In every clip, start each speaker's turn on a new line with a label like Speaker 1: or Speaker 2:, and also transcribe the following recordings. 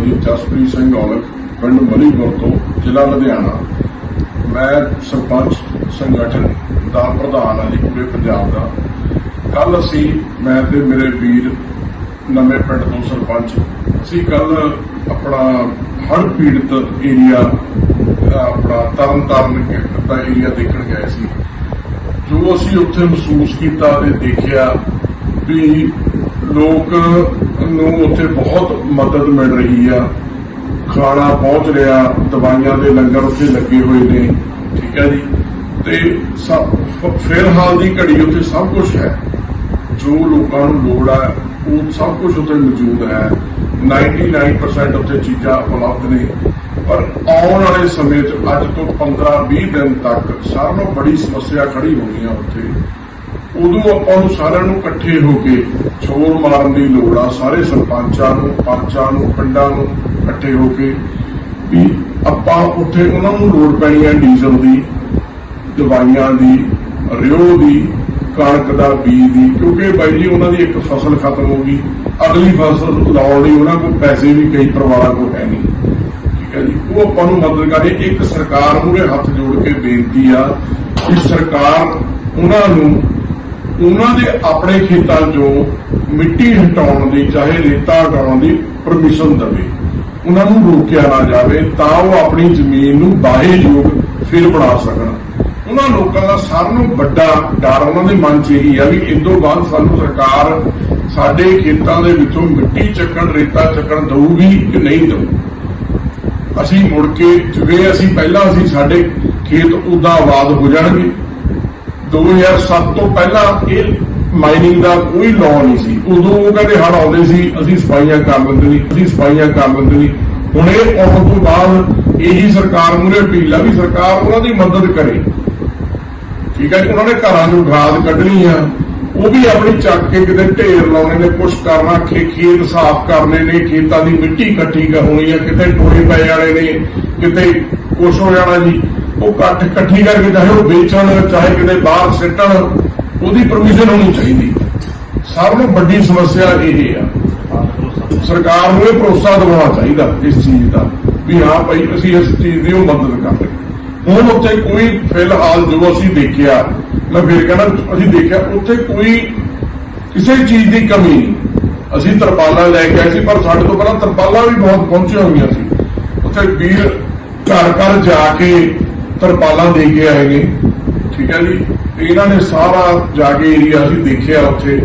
Speaker 1: ਜੀ, ਜਸਪ੍ਰੀਤ ਸਿੰਘ ਔਲਖ, ਪਿੰਡ ਮਲੀਪੁਰ ਤੋਂ, ਜ਼ਿਲ੍ਹਾ ਲੁਧਿਆਣਾ। ਮੈਂ ਸਰਪੰਚ ਸੰਗਠਨ ਦਾ ਪ੍ਰਧਾਨ ਹਾਂ ਜੀ, ਪੂਰੇ ਪੰਜਾਬ ਦਾ। ਕੱਲ ਅਸੀਂ, ਮੈਂ ਤੇ ਮੇਰੇ ਵੀਰ ਨਵੇਂ ਪਿੰਡ ਤੋਂ ਸਰਪੰਚ, ਅਸੀਂ ਕੱਲ ਆਪਣਾ ਹੜ੍ਹ ਪੀੜਤ ਏਰੀਆ ਆਪਣਾ ਤਰਨ ਤਾਰਨ ਦਾ ਏਰੀਆ ਦੇਖਣ ਗਏ ਸੀ। ਜੋ ਅਸੀਂ ਉੱਥੇ ਮਹਿਸੂਸ ਕੀਤਾ ਤੇ ਦੇਖਿਆ ਵੀ ਲੋਕ ਨੂੰ ਉੱਥੇ ਬਹੁਤ ਮਦਦ ਮਿਲ ਰਹੀ ਆ। ਖਾਣਾ ਪਹੁੰਚ ਰਿਹਾ, ਦਵਾਈਆਂ ਦੇ ਲੰਗਰ ਉੱਥੇ ਲੱਗੇ ਹੋਏ ਨੇ, ਠੀਕ ਹੈ ਜੀ। ਤੇ ਫਿਲਹਾਲ ਦੀ ਘੜੀ ਉੱਥੇ ਸਭ ਕੁਝ ਹੈ। ਜੋ ਲੋਕਾਂ ਨੂੰ ਲੋੜ ਹੈ ਉਹ ਸਭ ਕੁਝ ਉੱਥੇ ਮੌਜੂਦ ਹੈ। 99% ਉੱਥੇ ਚੀਜ਼ਾਂ ਉਪਲਬਧ ਨੇ। ਪਰ ਆਉਣ ਵਾਲੇ ਸਮੇਂ 'ਚ ਅੱਜ ਤੋਂ 15-20 ਦਿਨ ਤੱਕ ਸਾਰਿਆਂ ਨੂੰ ਬੜੀ ਸਮੱਸਿਆ ਖੜੀ ਹੋਣੀ ਆ ਉੱਥੇ। ਉਦੋਂ ਆਪਾਂ ਨੂੰ ਸਾਰਿਆਂ ਨੂੰ ਇਕੱਠੇ ਹੋ ਕੇ ਛੋਰ ਮਾਰਨ ਦੀ ਲੋੜ ਆ, ਸਾਰੇ ਸਰਪੰਚਾਂ ਨੂੰ, ਪੰਚਾਂ ਨੂੰ, ਪਿੰਡਾਂ ਨੂੰ ਇਕੱਠੇ ਹੋ ਕੇ ਵੀ ਆਪਾਂ ਉੱਥੇ ਉਹਨਾਂ ਨੂੰ ਲੋੜ ਪੈਣੀ ਹੈ ਡੀਜ਼ਲ ਦੀ, ਦਵਾਈਆਂ ਦੀ, ਰਿਓ ਦੀ, ਕਣਕ ਦਾ ਬੀਜ ਦੀ, ਕਿਉਂਕਿ ਬਾਈ ਜੀ ਉਹਨਾਂ ਦੀ ਇੱਕ ਫਸਲ ਖਤਮ ਹੋ ਗਈ, ਅਗਲੀ ਫਸਲ ਲਾਉਣ ਲਈ ਉਹਨਾਂ ਕੋਲ ਪੈਸੇ ਵੀ ਕਈ ਪਰਿਵਾਰਾਂ ਕੋਲ ਹੈ ਨਹੀਂ। ਠੀਕ ਹੈ ਜੀ, ਉਹ ਆਪਾਂ ਨੂੰ ਮਦਦ ਕਰੇ ਇੱਕ ਸਰਕਾਰ ਮੂਹਰੇ ਹੱਥ ਜੋੜ ਕੇ ਬੇਨਤੀ ਆ ਕਿ ਸਰਕਾਰ ਉਹਨਾਂ ਨੂੰ ਉਹਨਾਂ ਦੇ ਆਪਣੇ ਖੇਤਾਂ 'ਚੋਂ ਮਿੱਟੀ ਹਟਾਉਣ ਦੀ, ਚਾਹੇ ਰੇਤਾ ਹਟਾਉਣ ਦੀ ਪਰਮਿਸ਼ਨ ਦੇਵੇ। ਉਹਨਾਂ ਨੂੰ ਰੋਕਿਆ ਨਾ ਜਾਵੇ ਤਾਂ ਉਹ ਆਪਣੀ ਜ਼ਮੀਨ ਨੂੰ ਬਾਹੇ ਯੋਗ ਫਿਰ ਬਣਾ ਸਕਣ। ਉਹਨਾਂ ਲੋਕਾਂ ਦਾ ਸਾਰਿਆਂ ਨੂੰ ਵੱਡਾ ਡਰ ਉਹਨਾਂ ਦੇ ਮਨ 'ਚ ਇਹੀ ਆ ਵੀ ਇਦੋਂ ਬਾਅਦ ਸਾਨੂੰ ਸਰਕਾਰ ਸਾਡੇ ਖੇਤਾਂ ਦੇ ਵਿੱਚੋਂ ਮਿੱਟੀ ਚੱਕਣ, ਰੇਤਾ ਚੱਕਣ ਦਊਗੀ ਕਿ ਨਹੀਂ ਦਊ? ਅਸੀਂ ਮੁੜ ਕੇ, ਜਿਵੇਂ ਅਸੀਂ ਪਹਿਲਾਂ ਅਸੀਂ ਸਾਡੇ ਖੇਤ ਉਦਾਂ ਆਬਾਦ ਹੋ ਜਾਣਗੇ। 2007 ਤੋਂ ਪਹਿਲਾਂ ਇਹ ਮਾਈਨਿੰਗ ਦਾ ਕੋਈ ਲਾਅ ਨਹੀਂ ਸੀ। ਉਦੋਂ ਉਹ ਕਹਿੰਦੇ ਹੜ ਆਉਂਦੇ ਸੀ, ਅਸੀਂ ਸਫਾਈਆਂ ਕਰ ਲੈਂਦੇ ਸੀ ਅਸੀਂ ਸਫਾਈਆਂ ਕਰ ਲੈਂਦੇ ਸੀ ਹੁਣ ਇਹ ਆਉਣ ਤੋਂ ਬਾਅਦ ਇਹੀ ਸਰਕਾਰ ਮੂਹਰੇ ਅਪੀਲ ਆ ਵੀ ਸਰਕਾਰ ਉਹਨਾਂ ਦੀ ਮਦਦ ਕਰੇ। ਠੀਕ ਹੈ ਉਹਨਾਂ ਨੇ ਘਰਾਂ ਨੂੰ ਗਾਦ ਕੱਢਣੀ ਆ। ਉਹ ਵੀ ਆਪਣੀ ਚੱਕ ਕੇ ਕਿਤੇ ਢੇਰ ਲਾਉਣੇ ਨੇ, ਕੁਛ ਕਰਨਾ ਖੇਤ ਸਾਫ਼ ਕਰਨੇ ਨੇ, ਖੇਤਾਂ ਦੀ ਮਿੱਟੀ ਇਕੱਠੀ ਕਰ ਹੋਣੀ ਆ, ਕਿਤੇ ਟੋਏ ਪੈ ਜਾਣੇ ਨੇ, ਕਿਤੇ ਕੁਛ ਹੋ ਜਾਣਾ ਜੀ। ਉਹ ਇਕੱਠ ਇਕੱਠੀ ਕਰਕੇ ਚਾਹੇ ਉਹ ਵੇਚਣ, ਚਾਹੇ ਕਿਤੇ ਬਾਹਰ ਸਿੱਟਣ, ਉਹਦੀ ਪਰਮਿਸ਼ਨ ਹੋਣੀ ਚਾਹੀਦੀ। ਸਭ ਨੂੰ ਵੱਡੀ ਸਮੱਸਿਆ ਇਹ ਆ। ਸਰਕਾਰ ਨੂੰ ਇਹ ਭਰੋਸਾ ਦਿਵਾਉਣਾ ਚਾਹੀਦਾ ਇਸ ਚੀਜ਼ ਦਾ ਵੀ ਹਾਂ ਭਾਈ, ਅਸੀਂ ਇਸ ਚੀਜ਼ ਦੀ ਉਹ ਮਦਦ ਕਰ ਹੁਣ ਉੱਥੇ ਕੋਈ ਫਿਲਹਾਲ ਜੋ ਅਸੀਂ ਦੇਖਿਆ, ਮੈਂ ਫਿਰ ਕਹਿੰਦਾ ਅਸੀਂ ਦੇਖਿਆ, ਉੱਥੇ ਕੋਈ ਕਿਸੇ ਚੀਜ਼ ਦੀ ਕਮੀ ਨਹੀਂ। ਅਸੀਂ ਤਰਪਾਲਾਂ ਲੈ ਕੇ ਆਏ ਸੀ, ਪਰ ਸਾਡੇ ਤੋਂ ਪਹਿਲਾਂ ਤਰਪਾਲਾਂ ਵੀ ਬਹੁਤ ਪਹੁੰਚੀਆਂ ਹੋਈਆਂ ਸੀ। ਉੱਥੇ ਵੀਰ ਘਰ ਘਰ ਜਾ ਕੇ ਤਰਪਾਲਾਂ ਦੇ ਕੇ ਆਏ ਨੇ। ਠੀਕ ਹੈ ਜੀ? ਇਹਨਾਂ ਨੇ ਸਾਰਾ ਜਾ ਕੇ ਏਰੀਆ ਅਸੀਂ ਦੇਖਿਆ ਉੱਥੇ।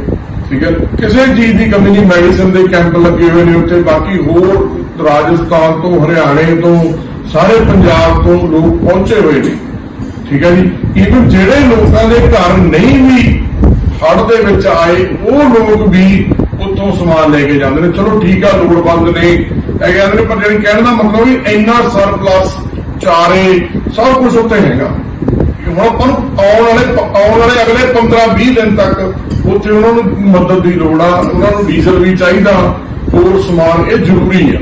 Speaker 1: ਠੀਕ ਹੈ? ਕਿਸੇ ਚੀਜ਼ ਦੀ ਕਮੀ ਨਹੀਂ ਮੈਡੀਸਨ ਦੇ ਕੈਂਪ ਲੱਗੇ ਹੋਏ ਨੇ ਉੱਥੇ। ਬਾਕੀ ਹੋਰ ਰਾਜਸਥਾਨ ਤੋਂ, ਹਰਿਆਣੇ ਤੋਂ, ਸਾਰੇ ਪੰਜਾਬ ਤੋਂ ਲੋਕ ਪਹੁੰਚੇ ਹੋਏ ਨੇ। ਠੀਕ ਹੈ ਜੀ? ਇਵਨ ਜਿਹੜੇ ਲੋਕਾਂ ਦੇ ਘਰ ਨਹੀਂ ਵੀ ਹੜ ਦੇ ਵਿੱਚ ਆਏ, ਉਹ ਲੋਕ ਵੀ ਉੱਥੋਂ ਸਮਾਨ ਲੈ ਕੇ ਜਾਂਦੇ ਨੇ। ਚਲੋ ਠੀਕ ਆ, ਲੋੜਵੰਦ ਨੇ। ਇਹ ਕਹਿੰਦੇ ਨੇ, ਪਰ ਜਿਹੜੀ ਕਹਿਣ ਦਾ ਮਤਲਬ ਵੀ ਇੰਨਾ ਸਰਪਲਸ ਚਾਰੇ ਸਭ ਕੁਝ ਉੱਥੇ ਹੈਗਾ। ਹੁਣ ਆਪਾਂ ਨੂੰ ਆਉਣ ਵਾਲੇ ਆਉਣ ਵਾਲੇ ਅਗਲੇ 15 20 ਦਿਨ ਤੱਕ ਉੱਥੇ ਉਹਨਾਂ ਨੂੰ ਮਦਦ ਦੀ ਲੋੜ ਆ, ਉਹਨਾਂ ਨੂੰ ਡੀਜ਼ਲ ਵੀ ਚਾਹੀਦਾ, ਹੋਰ ਸਮਾਨ, ਇਹ ਜ਼ਰੂਰੀ ਆ।